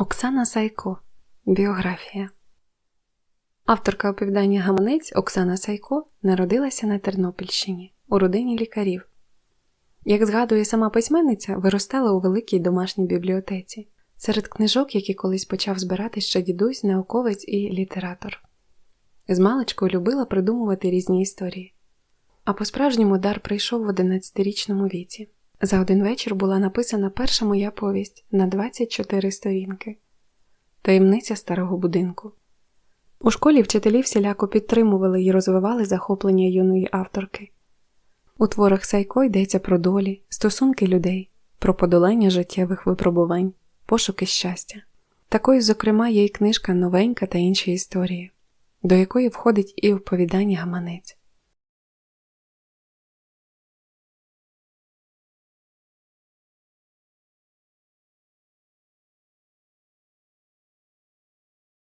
Оксана Сайко. Біографія Авторка оповідання Гаманець Оксана Сайко народилася на Тернопільщині у родині лікарів. Як згадує сама письменниця, виростала у великій домашній бібліотеці, серед книжок, які колись почав збирати ще дідусь, науковець і літератор. З маличку любила придумувати різні історії. А по-справжньому дар прийшов в 11-річному віці. За один вечір була написана перша моя повість на 24 сторінки Таємниця старого будинку. У школі вчителі всіляко підтримували і розвивали захоплення юної авторки. У творах Сайко йдеться про долі, стосунки людей, про подолання життєвих випробувань, пошуки щастя. Такою, зокрема, є й книжка Новенька та інші історії, до якої входить і оповідання гаманець.